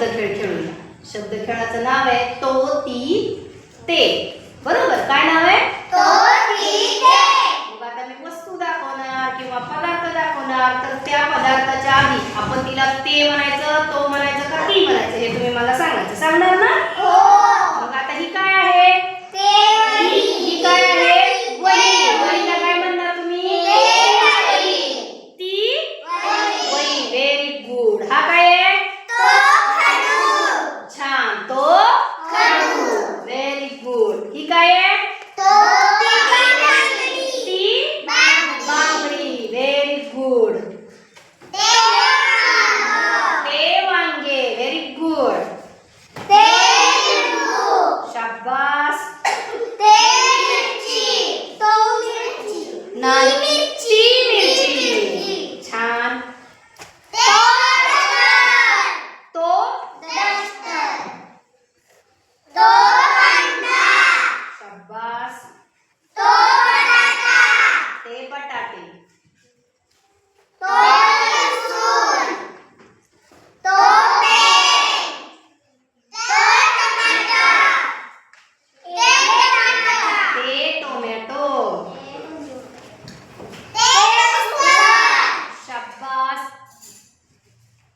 शब्द खेळ खेळूया शब्द खेळाचं नाव आहे तो ती. ते बरोबर? काय नाव आहे? तो ती. ते आता मी वस्तू दाखवणार किंवा पदार्थ दाखवणार तर त्या पदार्थाच्या आधी आपण तिला ते म्हणायचं तो म्हणायचं का ती म्हणायचं हे तुम्ही मला सांगायचं. सांगणार ना? मग आता ही काय आहे? म्हणणार तुम्ही? ती व्हेरी गुड हा काय आहे? 那